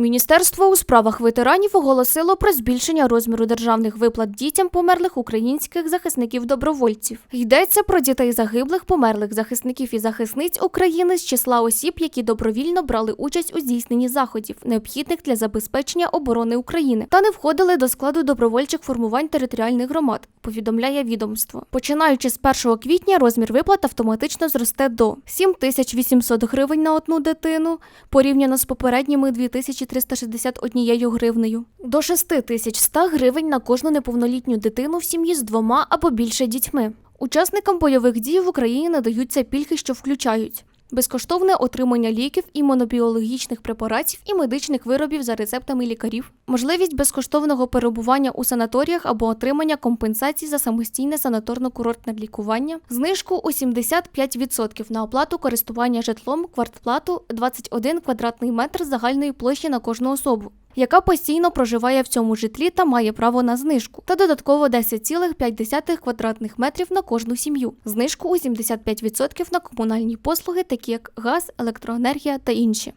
Міністерство у справах ветеранів оголосило про збільшення розміру державних виплат дітям померлих українських захисників-добровольців. Йдеться про дітей загиблих померлих захисників і захисниць України з числа осіб, які добровільно брали участь у здійсненні заходів, необхідних для забезпечення оборони України, та не входили до складу добровольчих формувань територіальних громад. Повідомляє відомство. Починаючи з 1 квітня, розмір виплат автоматично зросте до 7800 гривень на одну дитину, порівняно з попередніми 2361 гривнею, до 6100 гривень на кожну неповнолітню дитину в сім'ї з двома або більше дітьми. Учасникам бойових дій в Україні надаються пільги, що включають безкоштовне отримання ліків, імунобіологічних препаратів і медичних виробів за рецептами лікарів, можливість безкоштовного перебування у санаторіях або отримання компенсацій за самостійне санаторно-курортне лікування, знижку у 75% на оплату користування житлом, квартплату 21 квадратний метр загальної площі на кожну особу. Яка постійно проживає в цьому житлі та має право на знижку, та додатково 10,5 квадратних метрів на кожну сім'ю, знижку у 75% на комунальні послуги, такі як газ, електроенергія та інші.